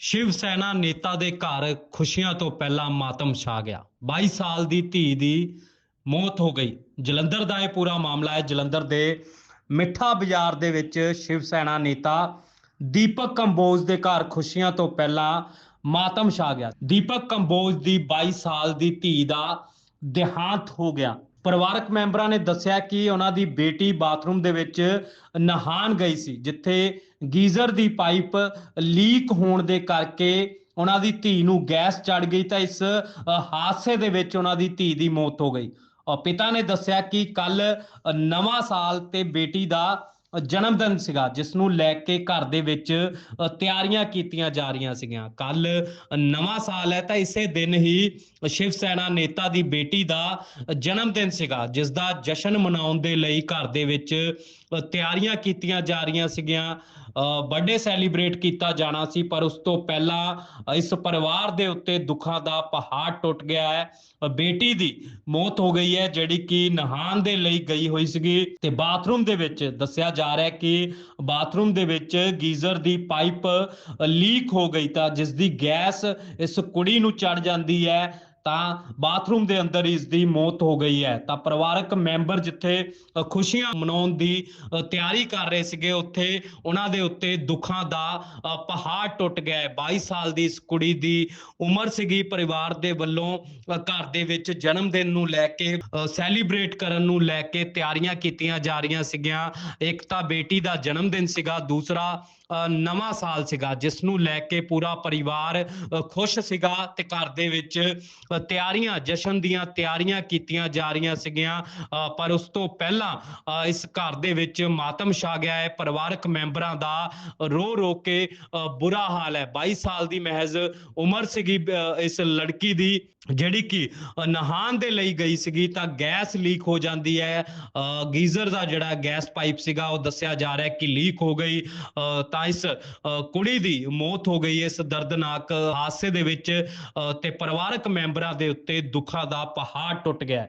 ਸ਼ਿਵ ਸੈਨਾ ਨੇਤਾ ਦੇ ਘਰ ਖੁਸ਼ੀਆਂ ਤੋਂ ਪਹਿਲਾਂ ਮਾਤਮ ਛਾ ਗਿਆ। 22 ਸਾਲ ਦੀ ਧੀ ਦੀ ਮੌਤ ਹੋ ਗਈ। ਜਲੰਧਰ ਦਾ ਇਹ ਪੂਰਾ ਮਾਮਲਾ ਹੈ। ਜਲੰਧਰ ਦੇ ਮਿੱਠਾ ਬਾਜ਼ਾਰ ਦੇ ਵਿੱਚ ਸ਼ਿਵ ਸੈਨਾ ਨੇਤਾ ਦੀਪਕ ਕੰਬੋਜ ਦੇ ਘਰ ਖੁਸ਼ੀਆਂ ਤੋਂ ਪਹਿਲਾਂ ਮਾਤਮ ਛਾ ਗਿਆ। ਦੀਪਕ ਕੰਬੋਜ ਦੀ 22 ਸਾਲ ਦੀ ਧੀ ਦਾ ਦੇਹਾਂਤ ਹੋ ਗਿਆ। ਪਰਿਵਾਰਕ ਮੈਂਬਰਾਂ ਨੇ ਦੱਸਿਆ ਕਿ ਉਹਨਾਂ ਦੀ ਬੇਟੀ ਬਾਥਰੂਮ ਦੇ ਵਿੱਚ ਨਹਾਣ ਗਈ ਸੀ, ਜਿੱਥੇ ਗੀਜ਼ਰ ਦੀ ਪਾਈਪ ਲੀਕ ਹੋਣ ਦੇ ਕਰਕੇ ਉਹਨਾਂ ਦੀ ਧੀ ਨੂੰ ਗੈਸ ਚੜ ਗਈ ਤਾਂ ਇਸ ਹਾਦਸੇ ਦੇ ਵਿੱਚ ਉਹਨਾਂ ਦੀ ਧੀ ਦੀ ਮੌਤ ਹੋ ਗਈ। ਪਿਤਾ ਨੇ ਦੱਸਿਆ ਕਿ ਕੱਲ ਨਵਾਂ ਸਾਲ ਤੇ ਬੇਟੀ ਦਾ ਜਨਮ ਦਿਨ ਸੀਗਾ ਜਿਸ ਨੂੰ ਲੈ ਕੇ ਘਰ ਦੇ ਵਿੱਚ ਤਿਆਰੀਆਂ ਕੀਤੀਆਂ ਜਾ ਰਹੀਆਂ ਸੀਗੀਆਂ। ਕੱਲ ਨਵਾਂ ਸਾਲ ਹੈ, ਤਾਂ ਇਸੇ ਦਿਨ ਹੀ ਸ਼ਿਵ ਸੈਨਾ ਨੇਤਾ ਦੀ ਬੇਟੀ ਦਾ ਜਨਮ ਦਿਨ ਸੀਗਾ ਜਿਸ ਦਾ ਜਸ਼ਨ ਮਨਾਉਣ ਦੇ ਲਈ ਘਰ ਦੇ ਵਿੱਚ ਤਿਆਰੀਆਂ ਕੀਤੀਆਂ ਜਾ ਰਹੀਆਂ ਸੀਗੀਆਂ। ਬਰਥਡੇ ਸੈਲੀਬ੍ਰੇਟ ਕੀਤਾ ਜਾਣਾ ਸੀ, ਪਰ ਉਸ ਤੋਂ ਪਹਿਲਾਂ ਇਸ ਪਰਿਵਾਰ ਦੇ ਉੱਤੇ ਦੁੱਖਾਂ ਦਾ ਪਹਾੜ ਟੁੱਟ ਗਿਆ ਹੈ। ਬੇਟੀ ਦੀ ਮੌਤ ਹੋ ਗਈ ਹੈ, ਜਿਹੜੀ ਕਿ ਨਹਾਣ ਦੇ ਲਈ ਗਈ ਹੋਈ ਸੀਗੀ। ਤੇ ਬਾਥਰੂਮ ਦੇ ਵਿੱਚ ਦੱਸਿਆ ਜਾ ਰਿਹਾ ਹੈ ਕਿ ਬਾਥਰੂਮ ਦੇ ਵਿੱਚ ਗੀਜ਼ਰ ਦੀ ਪਾਈਪ ਲੀਕ ਹੋ ਗਈ ਤਾਂ ਜਿਸ ਦੀ ਗੈਸ ਇਸ ਕੁੜੀ ਨੂੰ ਚੜ ਜਾਂਦੀ ਹੈ। ਤਾਂ ਬਾਥਰੂਮ ਦੇ ਅੰਦਰ ਇਸ ਦੀ ਮੌਤ ਹੋ ਗਈ ਹੈ। ਤਾਂ ਪਰਿਵਾਰਕ ਮੈਂਬਰ ਜਿੱਥੇ ਖੁਸ਼ੀਆਂ ਮਨਾਉਣ ਦੀ ਤਿਆਰੀ ਕਰ ਰਹੇ ਸੀਗੇ ਉੱਥੇ ਉਹਨਾਂ ਦੇ ਉੱਤੇ ਦੁੱਖਾਂ ਦਾ ਪਹਾੜ ਟੁੱਟ ਗਿਆ ਹੈ। 22 ਸਾਲ ਦੀ ਇਸ ਕੁੜੀ ਦੀ ਉਮਰ ਸੀਗੀ ਪਰਿਵਾਰ ਦੇ ਵੱਲੋਂ ਘਰ ਦੇ ਵਿੱਚ ਜਨਮ ਦਿਨ ਨੂੰ ਲੈ ਕੇ ਸੈਲੀਬ੍ਰੇਟ ਕਰਨ ਨੂੰ ਲੈ ਕੇ ਤਿਆਰੀਆਂ ਕੀਤੀਆਂ ਜਾ ਰਹੀਆਂ ਸੀਗੀਆਂ। ਇੱਕ ਤਾਂ ਬੇਟੀ ਦਾ ਜਨਮ ਦਿਨ ਸੀਗਾ ਦੂਸਰਾ ਅ, ਨਵਾਂ ਸਾਲ ਸੀਗਾ ਜਿਸ ਨੂੰ ਲੈ ਕੇ ਪੂਰਾ ਪਰਿਵਾਰ ਖੁਸ਼ ਸੀਗਾ ਤੇ ਘਰ ਦੇ ਵਿੱਚ ਤਿਆਰੀਆਂ ਜਸ਼ਨ ਦੀਆਂ ਤਿਆਰੀਆਂ ਕੀਤੀਆਂ ਜਾ ਰਹੀਆਂ ਸੀਗੀਆਂ। ਪਰ ਉਸ ਤੋਂ ਪਹਿਲਾਂ ਇਸ ਘਰ ਦੇ ਵਿੱਚ ਮਾਤਮ ਛਾ ਗਿਆ ਹੈ। ਪਰਿਵਾਰਕ ਮੈਂਬਰਾਂ ਦਾ ਰੋ ਰੋ ਕੇ ਬੁਰਾ ਹਾਲ ਹੈ। 22 ਸਾਲ ਦੀ ਮਹਿਜ਼ ਉਮਰ ਸੀਗੀ ਇਸ ਲੜਕੀ ਦੀ ਜਿਹੜੀ ਕਿ ਅ, ਦੇ ਲਈ ਗਈ ਸੀਗੀ ਤਾਂ ਗੈਸ ਲੀਕ ਹੋ ਜਾਂਦੀ ਹੈ। ਅ, ਗੀਜ਼ਰ ਦਾ ਜਿਹੜਾ ਗੈਸ ਪਾਈਪ ਸੀਗਾ ਉਹ ਦੱਸਿਆ ਜਾ ਰਿਹਾ ਕਿ ਲੀਕ ਹੋ ਗਈ। ਅ, ਤਾਂ ਇਸ ਕੁੜੀ ਦੀ ਮੌਤ ਹੋ ਗਈ। ਇਸ ਦਰਦਨਾਕ ਹਾਦਸੇ ਦੇ ਵਿੱਚ ਅ, ਤੇ ਪਰਿਵਾਰਕ ਮੈਂਬਰਾਂ ਦੇ ਉੱਤੇ ਦੁੱਖਾਂ ਦਾ ਪਹਾੜ ਟੁੱਟ ਗਿਆ